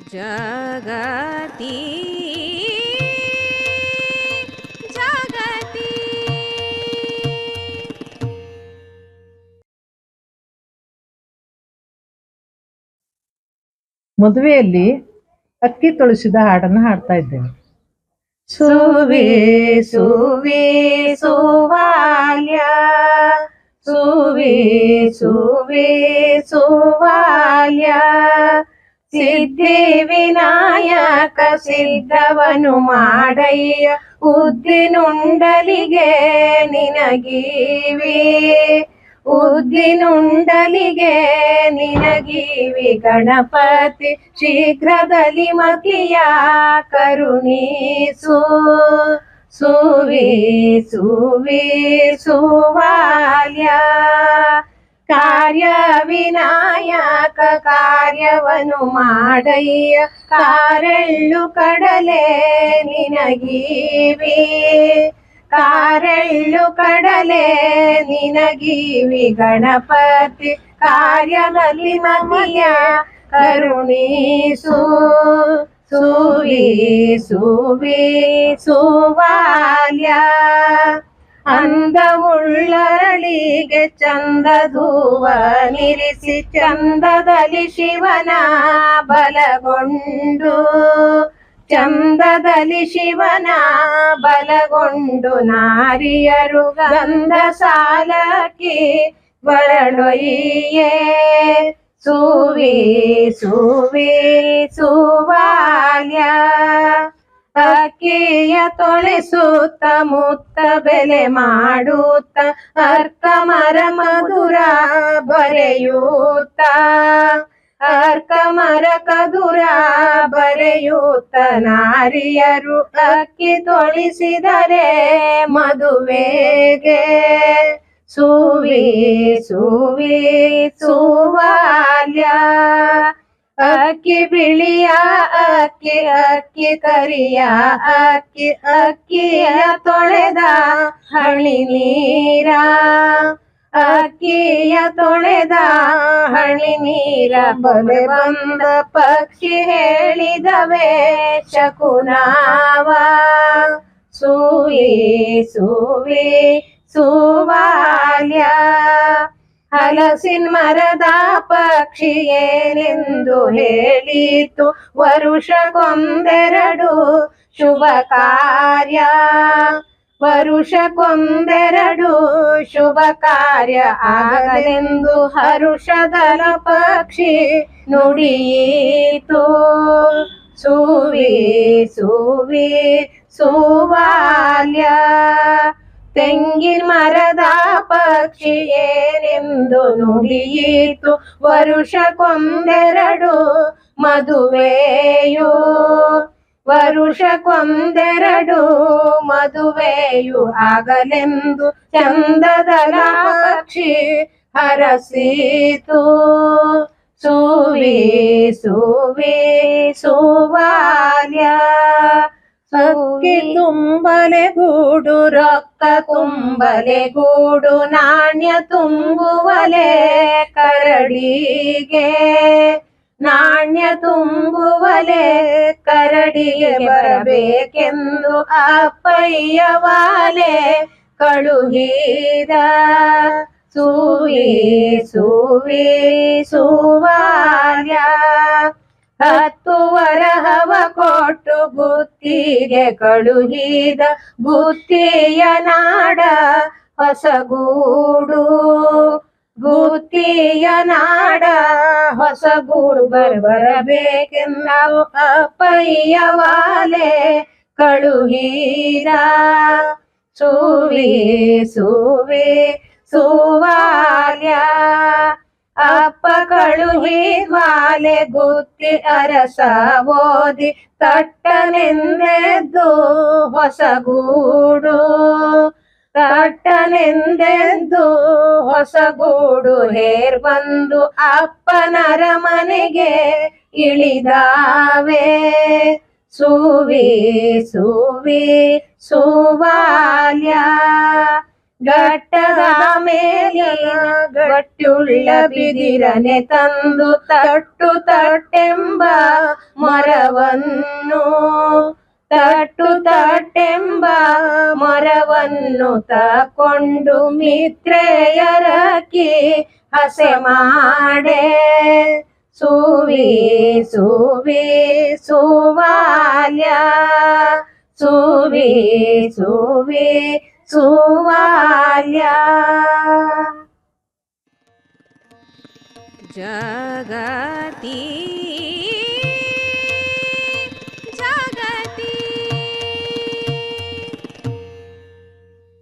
ಜಗತಿ ಜಗತಿ. ಮದುವೆಯಲ್ಲಿ ಅಕ್ಕಿ ತೊಳಸಿದ ಹಾಡನ್ನ ಹಾಡ್ತಾ ಇದ್ದೇವೆ. ಸುವೆ ಸುವೆ ಸುವಾಲ್ಯ. ಸುವೆ ಸುವೆ ಸುವಾಲ್ಯ. ಸಿದ್ಧಿ ಸಿದ್ಧವನು ಮಾಡಯ್ಯ ಉದ್ದಿನುಂಡಲಿಗೆ ನಿನಗೀವಿ. ಉದ್ದಿನುಂಡಲಿಗೆ ನಿನಗೀವಿ ಗಣಪತಿ ಶೀಘ್ರದಲ್ಲಿ ಮತಿಯ ಕರುಣೀಸು. ಸುವಿ ಸುವಿ ಸುವಾಲ್ಯ ಕಾರ್ಯ ವಿನಾಯಕ ಕಾರ್ಯವನು ಮಾಡಯ್ಯ. ಕಾರೆಳ್ಳು ಕಡಲೆ ನಿನಗೀವಿ. ಕಾರೆಳ್ಳು ಕಡಲೆ ನಿನಗೀವಿ ಗಣಪತಿ. ಕಾರ್ಯದಲ್ಲಿ ನಮಿಯ ಕರುಣೀಸು ಸುವಿ ಸುವಿ ಸುವಾಲ್ಯ ಅಂದವುಳ್ಳರಳಿಗೆ ಚಂದದೂವ ನಿರಿಸಿ ಚಂದದಲ್ಲಿ ಶಿವನ ಬಲಗೊಂಡು, ಚಂದದಲ್ಲಿ ಶಿವನ ಬಲಗೊಂಡು ನಾರಿಯರು ಗಂಧ ಸಾಲಕ್ಕೆ ಬರಳೊಯ್ಯೇ ಸುವಿ ಸುವಿ, ಸುವಾಲ್ಯ. ಅಕ್ಕಿಯ ತೊಳೆಸುತ್ತ ಮುತ್ತ ಬೆಲೆ ಮಾಡುತ್ತ, ಅರ್ಕ ಮರ ಮಧುರ ಬರೆಯುತ್ತ. ಅರ್ಕ ಮರ ಕದುರ ಬರೆಯುತ್ತ, ನಾರಿಯರು ಅಕ್ಕಿ ತೊಳಿಸಿದರೆ ಮದುವೆಗೆ. ಸುವಿ ಸುವಿ, ಸುವಾಲ್ಯ, ಅಕ್ಕಿ ಬಿಳಿಯ ಅಕ್ಕಿ ಅಕ್ಕಿ ಕರಿಯ, ಅಕ್ಕಿ, ಅಕ್ಕಿಯ ತೊಳೆದ ಹಣಿ ನೀರ. ಅಕ್ಕಿಯ ತೊಳೆದ ಹಣಿ ನೀರ ಬಲೆ ಬಂದ ಪಕ್ಷಿ ಹೇಳಿದವೆ ಶಕುನಾವ. ಸುವಿ ಸೂವಿ ಸುವಾಲ್ಯ. ಹಲಸಿನ ಮರದ ಪಕ್ಷಿ ಏನೆಂದು ಹೇಳಿತು. ವರುಷಕ್ಕೊಂದೆರಡು ಶುಭ ಕಾರ್ಯ. ವರುಷಕ್ಕೊಂದೆರಡು ಶುಭ ಕಾರ್ಯ ಆಗಲೆಂದು ಹರುಷದಲ ಪಕ್ಷಿ ನುಡಿಯಿತು. ಸುವಿ ಸುವಿ, ಸುವಾಲ್ಯ. ತೆಂಗಿನ ಮರದ ಪಕ್ಷಿ ಏನೆಂದು ನುಡಿಯಿತು. ವರುಷಕ್ಕೊಂದೆರಡು ಮದುವೆಯು. ವರುಷಕ್ಕೊಂದೆರಡು ಮದುವೆಯು ಆಗಲೆಂದು ಚಂದದ ಪಕ್ಷಿ ಹರಸಿತು. ಸುವಿ ಸುವಿ ಸುವಾಲ್ಯ. ಅಕ್ಕಿ ತುಂಬಲೆ ಗೂಡು ರೊಕ್ಕ ತುಂಬಲೆ ಗೂಡು ನಾಣ್ಯ ತುಂಬುವಲೆ ಕರಡಿಗೆ. ನಾಣ್ಯ ತುಂಬುವಲೆ ಕರಡಿಗೆ ಬರಬೇಕೆಂದು ಅಪ್ಪಯ್ಯವಾಲೆ ಕಳುಹಿದ. ಸೂವಿ ಸೂವಿ ಸುವಾರ್ಯ ಹತ್ತು ವರಹವ ಕೊಟ್ಟು ಗುತ್ತಿಗೆ ಕಳುಹಿದ ಗುತ್ತಿಯ ನಾಡ ಹೊಸಗೂಡು. ಬುತ್ತಿಯ ನಾಡ ಹೊಸಗೂಡು ಬರ ಬರಬೇಕೆಂದ ಅಪ್ಪಯ್ಯವಾಲೆ ಕಳುಹೀರ ಸುವಿ ಸುವಿ ಸುವಾಲ್ಯ ಅಪ್ಪ ಕಳುಹಿವಾಲೆ ಗುತ್ತಿ ಅರಸ ಓದಿ ತಟ್ಟನೆಂದೆದ್ದು ಹೊಸಗೂಡು ತಟ್ಟನೆಂದೆದ್ದು ಹೊಸಗೂಡು ಹೇರ್ ಬಂದು ಅಪ್ಪನರ ಮನೆಗೆ ಇಳಿದಾವೆ. ಸುವಿ ಸುವಿ ಸುವಾಲ್ಯ ಘಟ್ಟದ ಮೇಲಿನ ಗಟ್ಟುಳ್ಳ ಬಿದಿರನೆ ತಂದು ತಟ್ಟು ತಟ್ಟೆಂಬ ಮರವನ್ನು, ತಟ್ಟು ತಟ್ಟೆಂಬ ಮರವನ್ನು ತಕೊಂಡು ಮಿತ್ರೆಯರಕ್ಕಿ ಹಸೆ ಮಾಡೆ. ಸುವಿ ಸುವಿ, ಸುವಾಲ್ಯ, ಸುವಿ ಸುವಿ ಸುವಾಲ್ಯ ಜಗತಿ